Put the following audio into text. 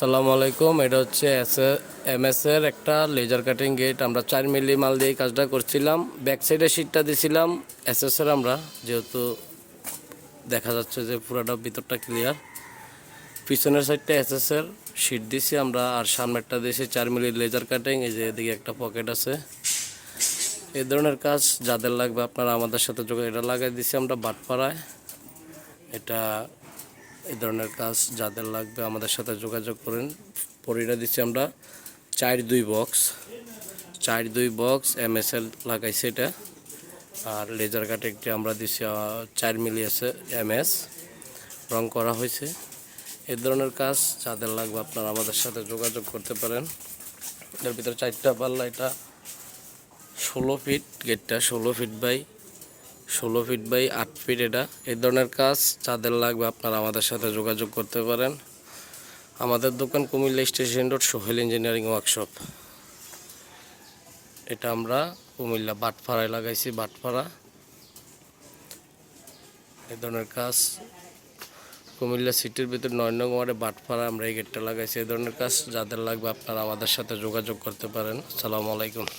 সালামু আলাইকুম, এটা হচ্ছে এম এর একটা লেজার কাটিং গেট আমরা চার মিলি মাল দিয়ে কাজটা করছিলাম। ব্যাক সাইডে সিটটা দিছিলাম এর আমরা, যেহেতু দেখা যাচ্ছে যে পুরোটা ভিতরটা ক্লিয়ার পিছনের সাইডটা এর শিট দিছি আমরা, আর সামনেরটা দিয়েছি চার মিলি লেজার কাটিং এই যে এদিকে একটা পকেট আছে। এই ধরনের কাজ যাদের লাগবে আপনারা আমাদের সাথে যোগাযোগ, এটা লাগাই দিছি আমরা বাটপাড়ায়। এটা এই ধরনের কাজ যাদের লাগবে আমাদের সাথে যোগাযোগ করেন। পরিটা দিচ্ছি আমরা চার দুই বক্স। চার দুই বক্স এম এস এল লাগাইছি এটা। আর লেজার কাটিংটি আমরা দিচ্ছি চার মিলি আছে এম এস রং করা হয়েছে। এ ধরনের কাজ যাদের লাগবে আপনারা আমাদের সাথে যোগাযোগ করতে পারেন। এর ভিতরে চারটা পাল্লা, এটা ষোলো ফিট গেটটা ষোলো ফিট বাই ষোলো ফিট বাই আট ফিট এটা। এই ধরনের কাজ যাদের লাগবে আপনারা আমাদের সাথে যোগাযোগ করতে পারেন। আমাদের দোকান Comilla station road, Sohel engineering workshop. এটা আমরা কুমিল্লা বাটপাড়ায় লাগাইছি, বাটপাড়া। এই ধরনের কাজ কুমিল্লা সিটির ভিতর নয় নং ওয়ার্ডে আমরা এই গেটটা লাগাইছি। এই ধরনের কাজ যাদের লাগবে আপনারা আমাদের সাথে যোগাযোগ করতে পারেন। আসসালামু আলাইকুম।